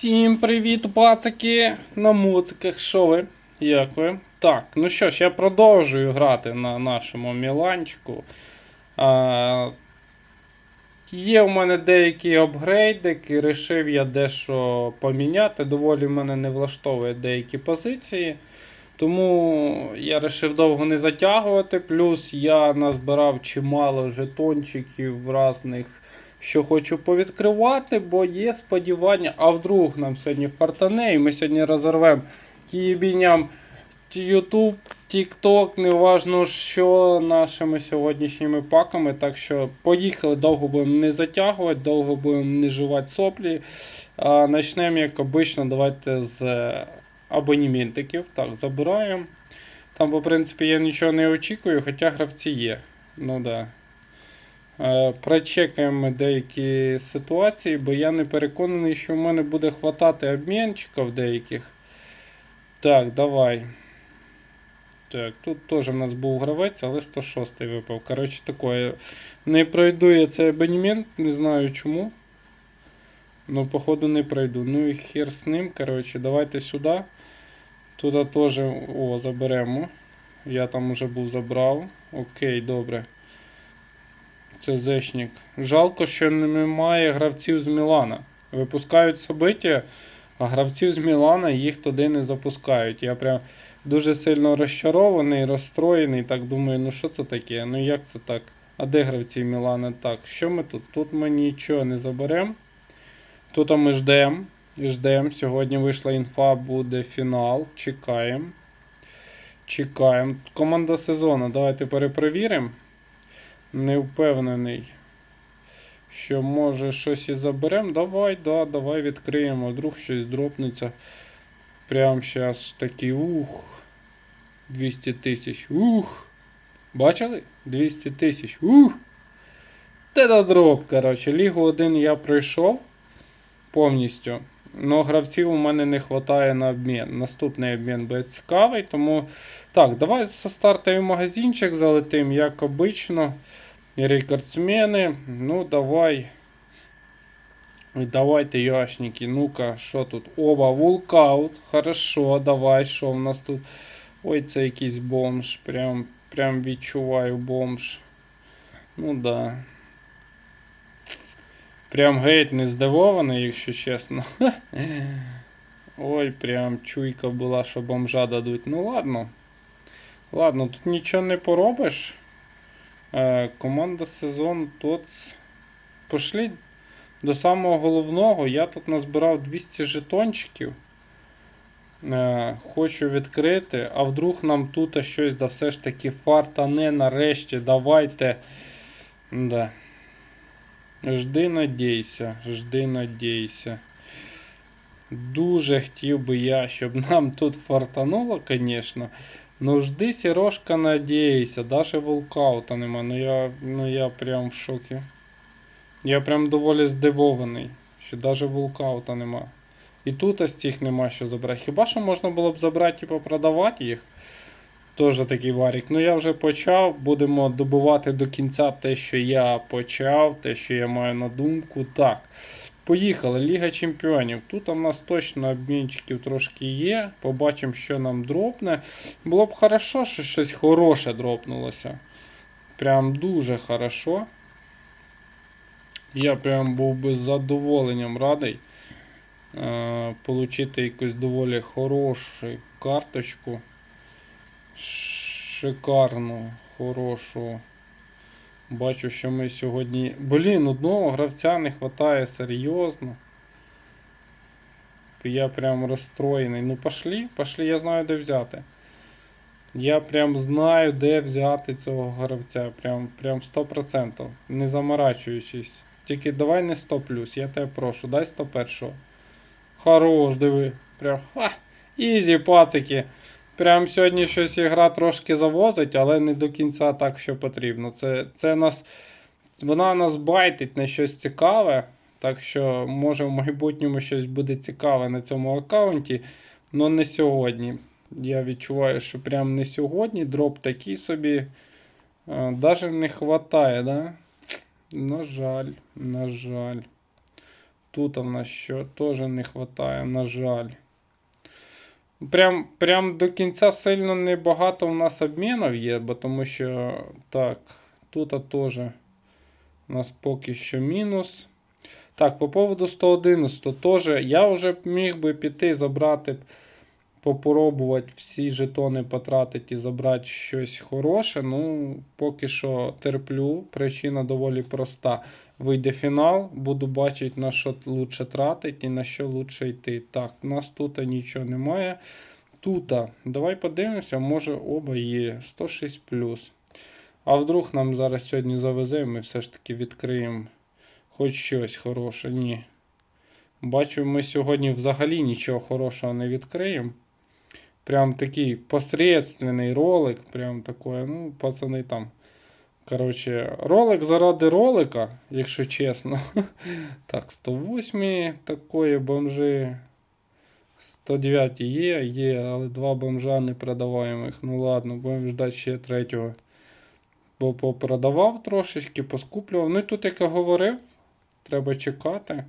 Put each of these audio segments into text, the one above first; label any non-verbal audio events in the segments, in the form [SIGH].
Всім привіт, пацики! На музиках, що ви? Як ви? Так, ну що ж, я продовжую грати на нашому Міланчику. А, є в мене деякі апгрейдики, рішив я дещо поміняти. Доволі в мене не влаштовує деякі позиції. Тому я вирішив довго не затягувати. Плюс я назбирав чимало жетончиків різних що хочу повідкривати, бо є сподівання, а вдруг нам сьогодні фартане, і ми сьогодні розірвемо тієбіням YouTube, TikTok, неважно що нашими сьогоднішніми паками. Так що поїхали, довго будемо не затягувати, довго будемо не жувати соплі. А, Начнемо, як обично, давайте з е, абоніментиків. Так, забираємо. Там, по принципі, я нічого не очікую, хоча гравці є. Ну да. Е, Прочекаємо деякі ситуації, бо я не переконаний, що в мене буде хватати обмінчиків деяких. Так, давай. Так, тут теж в нас був гравець, але 106 випав. Коротше, таке. Не пройду я цей абонемент, не знаю чому. Ну, походу, не пройду. Ну і хер з ним. Коротше, давайте сюди. Тут теж. О, заберемо. Я там уже був забрав. Окей, добре. Це Зешнік. Жалко, що немає гравців з Мілана. Випускають собиття, а гравців з Мілана їх туди не запускають. Я прям дуже сильно розчарований, розстроєний. Так думаю, ну що це таке? Ну як це так? А де гравці Мілана? Так, що ми тут? Тут ми нічого не заберемо. Тут ми ждемо. Ждемо. Сьогодні вийшла інфа, буде фінал. Чекаємо. Чекаємо. Команда сезону. Давайте перепровіримо. Не впевнений, що може щось і заберемо. Давай, да, давай відкриємо. Вдруг щось дропнеться. Прямо зараз такий ух. 200 тисяч. Ух. Бачили? 200 тисяч. Ух. Те дроп, коротше. Лігу 1 я пройшов повністю. Но гравців у мене не вистачає на обмін. Наступний обмін буде цікавий, тому. Так, давай стартовий магазинчик залетим, як обично. Рекордсмени. Ну, давай. Давайте, яшники. Ну-ка, що тут? Оба, вулкаут. Хорошо, давай, що в нас тут? Ой, це якийсь бомж. Прям, прям відчуваю бомж. Ну да. Прям геть не здивований, якщо чесно. [LAUGHS] Ой, прям чуйка була, що бомжа дадуть. Ну ладно. Ладно, тут нічого не поробиш. Е, команда сезон тут. Пошли до самого головного. Я тут назбирав 200 жетончиків. Е, хочу відкрити, а вдруг нам тут щось да все ж таки фарта не нарешті. Давайте. Да. Жди, надійся, жди, надійся. Дуже хотів би я, щоб нам тут фартануло, звісно. Ну жди, Сірошка, надійся. Даже волкаута нема. Ну я, ну я прям в шокі. Я прям доволі здивований, що даже волкаута нема. І тут ось цих нема що забрати. Хіба що можна було б забрати, типу, продавати їх? Тоже такий варік. Ну я вже почав. Будемо добувати до кінця те, що я почав, те, що я маю на думку. Так. Поїхали. Ліга Чемпіонів. Тут у нас точно обмінчиків трошки є. Побачимо, що нам дропне. Було б хорошо, що щось хороше дропнулося. Прям дуже хорошо. Я прям був би з задоволенням радий е, получити якусь доволі хорошу карточку. Шикарну, хорошу. Бачу, що ми сьогодні. Блін, одного гравця не вистачає серйозно. Я прям розстроєний. Ну пошли, пошли, я знаю, де взяти. Я прям знаю, де взяти цього гравця. Прям прям 100%. Не заморачуючись. Тільки давай не 100 плюс, я тебе прошу, дай 101. Хорош, диви. Прям ха! Ізі, пацики. Прям сьогодні щось ігра трошки завозить, але не до кінця так, що потрібно. Це, це нас, Вона нас байтить на щось цікаве. Так що, може, в майбутньому щось буде цікаве на цьому аккаунті, але не сьогодні. Я відчуваю, що прям не сьогодні. Дроп такий собі. Навіть не вистачає, да? На жаль, на жаль. Тут у нас що теж не вистачає, на жаль. Прям, прям до кінця сильно небагато у нас обмінів є, бо тому що так, тут теж у нас поки що мінус. Так, по поводу 111 теж я вже міг би піти забрати, попробувати всі жетони потратити і забрати щось хороше. Ну, поки що терплю. Причина доволі проста. Вийде фінал, буду бачити, на що лучше тратити і на що лучше йти. Так, у нас тут нічого немає. Тут, давай подивимося, може оба є 106 А вдруг нам зараз сьогодні завезе, ми все ж таки відкриємо хоч щось хороше. Ні. Бачу, ми сьогодні взагалі нічого хорошого не відкриємо. Прям такий посредственний ролик. Прям такой, ну, пацани там. Коротше, ролик заради ролика, якщо чесно. [LAUGHS] Так, 108 такої бомжи. 109 є, є, але два бомжа не продаваємих. Ну ладно, будемо ждати ще третього. Бо попродавав трошечки, поскуплював. Ну і тут, як я говорив, треба чекати.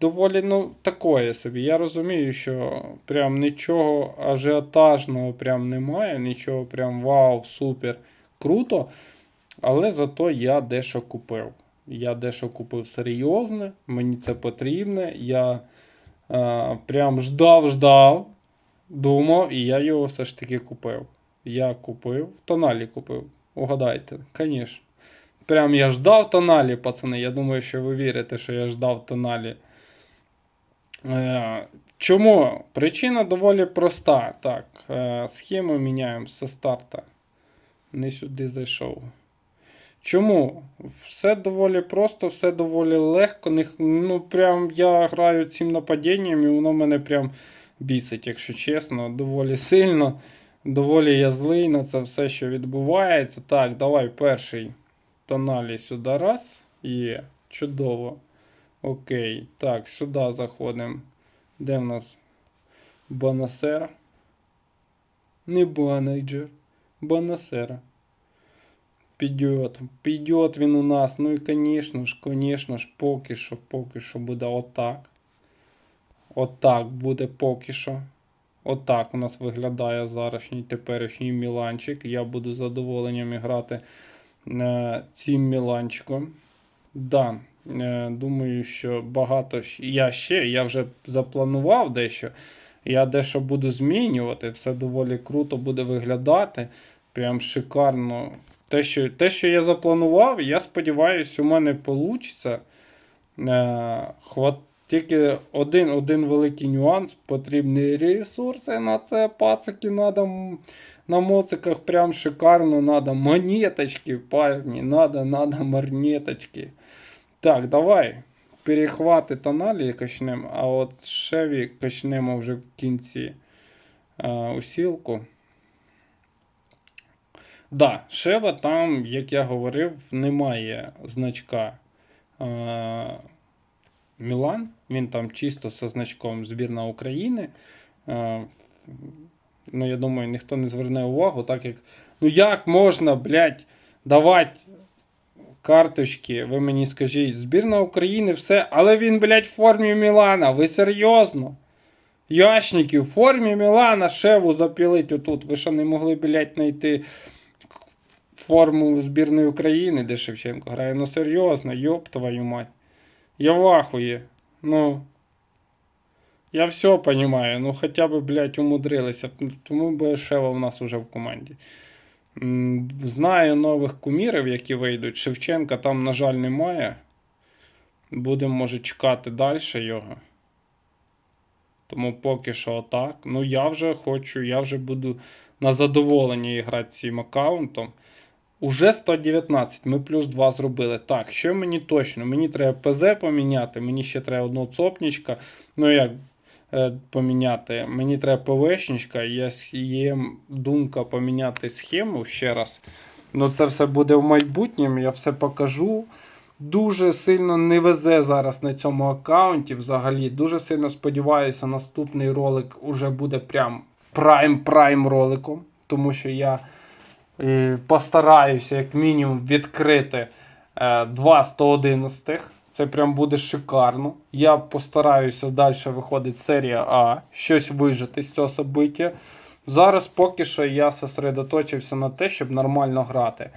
Доволі, ну, такое собі. Я розумію, що прям нічого ажіотажного прям немає, нічого прям вау, супер, круто. Але зато я дещо купив. Я дещо купив серйозне, мені це потрібне. Я е, прям ждав, ждав, думав, і я його все ж таки купив. Я купив, в тоналі купив. Угадайте, звісно. Прям я ждав тоналі, пацани. Я думаю, що ви вірите, що я ждав тоналі. Е, Чому? Причина доволі проста. Так, е, схему міняємо зі старта. Не сюди зайшов. Чому? Все доволі просто, все доволі легко. Ну, прям я граю цим нападінням, і воно мене прям бісить, якщо чесно, доволі сильно. Доволі я злий на це все, що відбувається. Так, давай перший тоналі сюди раз. Є. Чудово. Окей. Так, сюди заходимо. Де в нас Бонасера? Не банейджер. Бонасера. Підет. Підет він у нас. Ну і, звісно ж, звісно ж, поки що, поки що буде отак. Отак буде поки що. Отак у нас виглядає зарашній теперішній Міланчик. Я буду з задоволенням грати е, цим Міланчиком. Да, е, думаю, що багато я ще, я вже запланував дещо. Я дещо буду змінювати. Все доволі круто буде виглядати. Прям шикарно. Те, що, те, що я запланував, я сподіваюся, у мене вийде. Е, хват... Тільки один, один великий нюанс. Потрібні ресурси на це. Пацики надо на моциках прям шикарно. Надо монеточки, парні. Надо, надо монеточки. Так, давай. Перехвати тоналі качнемо, а от шеві качнемо вже в кінці е, усілку. Да, Шева там, як я говорив, немає значка е, Мілан. Він там чисто зі значком збірна України. Е, ну, я думаю, ніхто не зверне увагу, так як. Ну як можна, блядь, давати карточки, ви мені скажіть, збірна України, все, але він, блядь, в формі Мілана. Ви серйозно? Яшники в формі Мілана шеву запілить отут. Ви що не могли, блядь, знайти форму збірної України, де Шевченко грає? Ну серйозно, йоп твою мать. Я в ахуї. Ну. Я все понимаю, ну хоча б, блядь, умудрилися. Тому би Шева в нас уже в команді. Знаю нових кумірів, які вийдуть. Шевченка там, на жаль, немає. Будемо, може, чекати далі його. Тому поки що так. Ну, я вже хочу, я вже буду на задоволенні грати цим аккаунтом. Уже 119, ми плюс 2 зробили. Так, що мені точно? Мені треба ПЗ поміняти, мені ще треба одного цопнічка. Ну як поміняти? Мені треба ПВшничка, є, думка поміняти схему ще раз. Ну це все буде в майбутньому, я все покажу. Дуже сильно не везе зараз на цьому аккаунті взагалі. Дуже сильно сподіваюся, наступний ролик уже буде прям прайм-прайм роликом. Тому що я е, постараюся, як мінімум, відкрити е, два 111. Це прям буде шикарно. Я постараюся далі виходить серія А, щось вижити з цього собиття. Зараз поки що я сосредоточився на те, щоб нормально грати.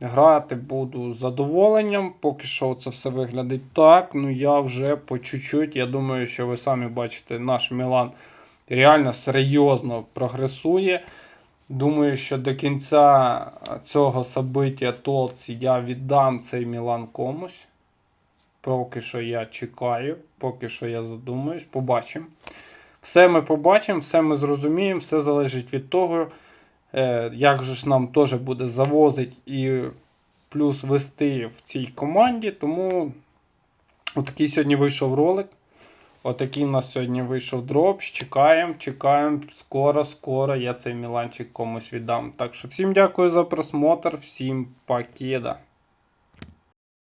Грати буду з задоволенням, поки що це все виглядить так. Ну я вже по чуть-чуть, я думаю, що ви самі бачите, наш Мілан реально серйозно прогресує. Думаю, що до кінця цього собиття Толці я віддам цей Мілан комусь. Поки що я чекаю, поки що я задумаюсь, побачимо. Все ми побачимо, все ми зрозуміємо, все залежить від того, е, як же ж нам теж буде завозити і плюс вести в цій команді. Тому отакий сьогодні вийшов ролик. Отакий у нас сьогодні вийшов дроп. Чекаємо, чекаємо. Скоро, скоро я цей міланчик комусь віддам. Так що всім дякую за просмотр, всім покеда.